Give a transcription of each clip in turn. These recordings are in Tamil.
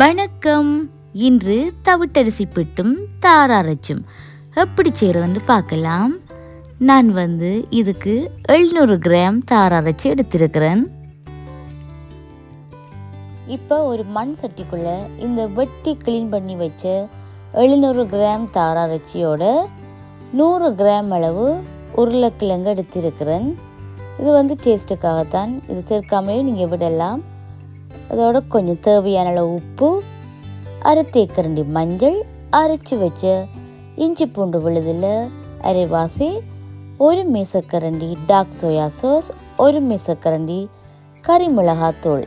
வணக்கம். இன்று தவிட்டரிசி பிட்டும் தாராரச்சும். எப்படி செய்கிறதுன்னு பார்க்கலாம். நான் வந்து இதுக்கு எழுநூறு கிராம் தாராரச்சு எடுத்திருக்கிறேன். இப்போ ஒரு மண் சட்டிக்குள்ளே இந்த வெட்டி க்ளீன் பண்ணி வச்ச எழுநூறு கிராம் தாராரச்சியோட நூறு கிராம் அளவு உருளைக்கிழங்கு எடுத்திருக்கிறேன். இது வந்து டேஸ்ட்டுக்காகத்தான் இது சேர்க்காமையும் நீங்கள் விடலாம். அதோட கொஞ்சம் தேவையான அளவு உப்பு அரை தேக்கரண்டி மஞ்சள் அரைச்சி வச்ச இஞ்சி பூண்டு விழுதில் அரைவாசி ஒரு மீசக்கரண்டி டார்க் சோயா சாஸ் ஒரு மீசக்கரண்டி கறி மிளகாத்தூள்.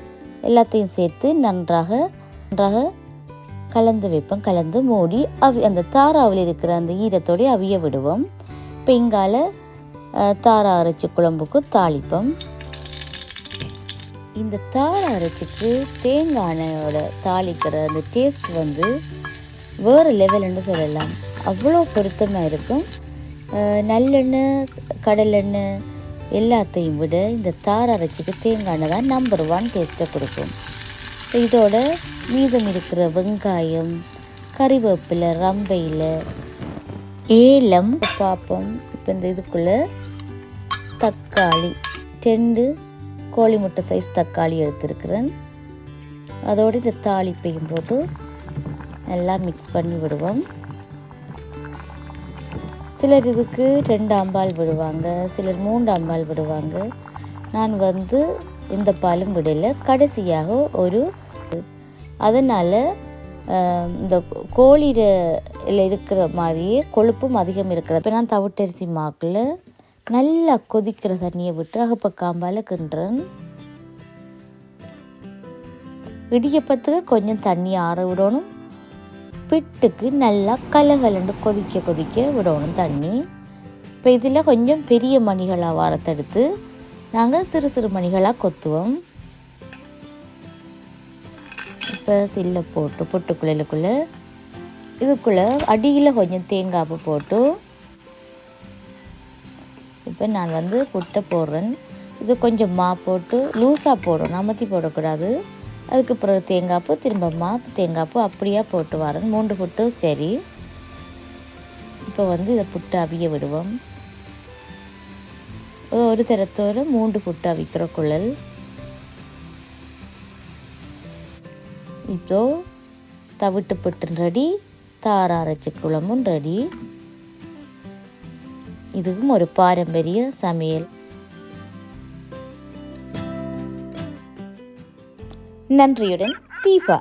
எல்லாத்தையும் சேர்த்து நன்றாக நன்றாக கலந்து வைப்போம். கலந்து மூடி அவி அந்த தாராவில் இருக்கிற அந்த ஈரத்தோடு அவிய விடுவோம். இப்போ இங்கால தாரா அரைச்சி குழம்புக்கு தாளிப்போம். இந்த தாரா அரைச்சிட்டு தேங்காய் எண்ணெயோட தாளிக்கிற அந்த டேஸ்ட் வந்து வேறு லெவல்னு சொல்லலாம். அவ்வளோ பொருத்தமாக இருக்கும். நல்லெண்ணெய் கடலெண்ணெய் எல்லாத்தையும் விட இந்த தார அரைச்சிக்கு தேங்காய் எண்ணெய் தான் நம்பர் ஒன் டேஸ்ட்டை கொடுக்கும். இதோட மீதம் இருக்கிற வெங்காயம் கறிவேப்பிலை ரம்பையில் ஏலம் பார்ப்போம் இப்போ இந்த இதுக்குள்ளே தக்காளி டெண்டு கோழி முட்டை சைஸ் தக்காளி எடுத்திருக்கிறேன். அதோடு இந்த தாளிப்பையும் போட்டு நல்லா மிக்ஸ் பண்ணி விடுவோம். சிலர் இதுக்கு ரெண்டு அம்பால் விடுவாங்க சிலர் மூன்று அம்பால் விடுவாங்க. நான் வந்து இந்த பாலும் விடல கடைசியாக ஒரு அதனால் இந்த கோழியில் இருக்கிற மாதிரியே கொழுப்பும் அதிகம் இருக்கிறது. இப்போ நான் தவிட்டரிசி மாக்கில். நல்லா கொதிக்கிற தண்ணியை விட்டு அகப்பக்காம்பால் கிண்டுறேன். இடியப்பத்துக்கு கொஞ்சம் தண்ணி ஆற விடணும். பிட்டுக்கு நல்லா கலகலண்டு கொதிக்க கொதிக்க விடணும் தண்ணி. இப்போ இதில் கொஞ்சம் பெரிய மணிகளாக வாரத்தெடுத்து நாங்கள் சிறு சிறு மணிகளாக கொத்துவோம். இப்போ சில்லை போட்டு பொட்டுக்குள்ளைக்குள்ளே இதுக்குள்ளே அடியில் கொஞ்சம் தேங்காய் போட்டு இப்போ நான் வந்து புட்டை போடுறேன். இது கொஞ்சம் மா போட்டு லூஸாக போடணும் அமர்த்தி போடக்கூடாது. அதுக்கு பிறகு தேங்காய் பூ திரும்ப மா தேங்காய் பூ அப்படியே போட்டு வரேன். மூன்று புட்டு சரி. இப்போ வந்து இதை புட்டு அவிய விடுவோம். ஒரு தரத்தோடு மூன்று புட்டு அவிக்கிற குழல். இப்போ தவிட்டு புட்டு ரெடி தார அரைச்சி குழம்பும் ரெடி இதுவும் ஒரு பாரம்பரிய சமையல். நன்றியுடன் தீபா.